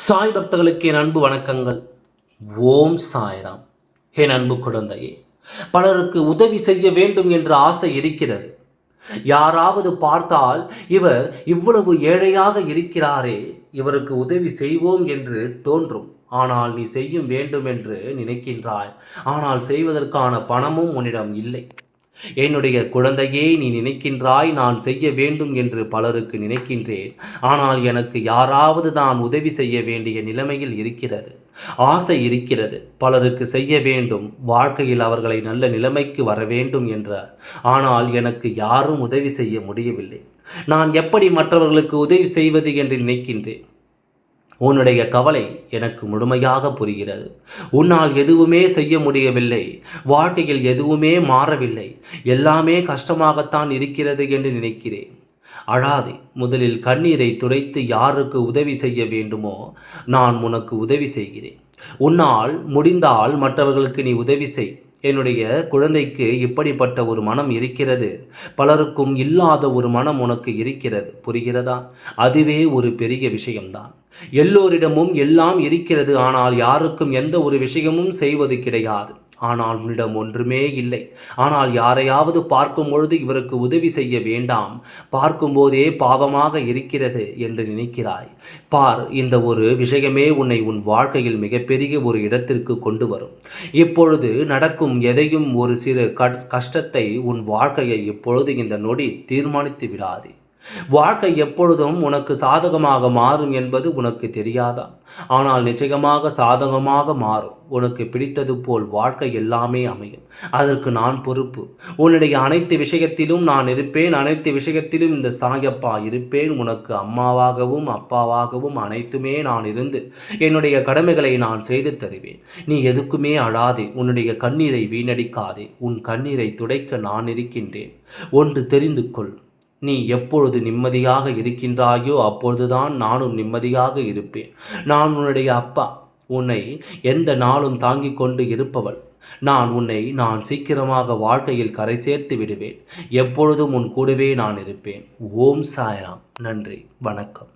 சாய் பக்தர்களுக்கு என் அன்பு வணக்கங்கள். ஓம் சாய்ராம். என் அன்பு குழந்தையே பலருக்கு உதவி செய்ய வேண்டும் என்ற ஆசை இருக்கிறது. யாராவது பார்த்தால் இவர் இவ்வளவு ஏழையாக இருக்கிறாரே இவருக்கு உதவி செய்வோம் என்று தோன்றும். ஆனால் நீ செய்யும் வேண்டும் என்று நினைக்கின்றாய். ஆனால் செய்வதற்கான பணமும் உன்னிடம் இல்லை. என்னுடைய குழந்தையே நீ நினைக்கின்றாய் நான் செய்ய வேண்டும் என்று பலருக்கு நினைக்கின்றேன். ஆனால் எனக்கு யாராவது தான் உதவி செய்ய வேண்டிய நிலைமையில் இருக்கிறது. ஆசை இருக்கிறது. பலருக்கு செய்ய வேண்டும். வாழ்க்கையில் அவர்களை நல்ல நிலைமைக்கு வர வேண்டும் என்றார். ஆனால் எனக்கு யாரும் உதவி செய்ய முடியவில்லை. நான் எப்படி மற்றவர்களுக்கு உதவி செய்வது என்று நினைக்கின்றேன். உன்னுடைய கவலை எனக்கு முழுமையாக புரிகிறது. உன்னால் எதுவுமே செய்ய முடியவில்லை. வாழ்க்கையில் எதுவுமே மாறவில்லை. எல்லாமே கஷ்டமாகத்தான் இருக்கிறது என்று நினைக்கிறேன். அழாதே முதலில் கண்ணீரை துடைத்து யாருக்கு உதவி செய்ய வேண்டுமோ நான் உனக்கு உதவி செய்கிறேன். உன்னால் முடிந்தால் மற்றவர்களுக்கு நீ உதவி செய். என்னுடைய குழந்தைக்கு இப்படிப்பட்ட ஒரு மனம் இருக்கிறது. பலருக்கும் இல்லாத ஒரு மனம் உனக்கு இருக்கிறது. புரிகிறதா? அதுவே ஒரு பெரிய விஷயம்தான். எல்லோரிடமும் எல்லாம் இருக்கிறது. ஆனால் யாருக்கும் எந்த ஒரு விஷயமும் செய்வது கிடையாது. ஆனால் உன்னிடம் ஒன்றுமே இல்லை. ஆனால் யாரையாவது பார்க்கும் பொழுது இவருக்கு உதவி செய்ய வேண்டாம். பார்க்கும்போதே பாவமாக இருக்கிறது என்று நினைக்கிறாய். பார் இந்த ஒரு விஷயமே உன்னை உன் வாழ்க்கையில் மிகப்பெரிய ஒரு இடத்திற்கு கொண்டு வரும். இப்பொழுது நடக்கும் எதையும் ஒரு சிறு கஷ்டத்தை உன் வாழ்க்கையை இப்பொழுது இந்த நொடி தீர்மானித்து விடாதே. வாழ்க்கை எப்பொழுதும் உனக்கு சாதகமாக மாறும் என்பது உனக்கு தெரியாதா? ஆனால் நிச்சயமாக சாதகமாக மாறும். உனக்கு பிடித்தது போல் வாழ்க்கை எல்லாமே அமையும். அதற்கு நான் பொறுப்பு. உன்னுடைய அனைத்து விஷயத்திலும் நான் இருப்பேன். அனைத்து விஷயத்திலும் இந்த சாயப்பா இருப்பேன். உனக்கு அம்மாவாகவும் அப்பாவாகவும் அனைத்துமே நான் இருந்து என்னுடைய கடமைகளை நான் செய்து தருவேன். நீ எதுக்குமே அழாதே. உன்னுடைய கண்ணீரை வீணடிக்காதே. உன் கண்ணீரை துடைக்க நான் இருக்கின்றேன். ஒன்று தெரிந்து கொள். நீ எப்பொழுது நிம்மதியாக இருக்கின்றாயோ அப்பொழுதுதான் நானும் நிம்மதியாக இருப்பேன். நான் உன்னுடைய அப்பா. உன்னை எந்த நாளும் தாங்கிக் கொண்டு இருப்பவள். நான் உன்னை நான் சீக்கிரமாக வாழ்க்கையில் கரை சேர்த்து விடுவேன். எப்பொழுதும் உன் கூடவே நான் இருப்பேன். ஓம் சாய்ராம். நன்றி. வணக்கம்.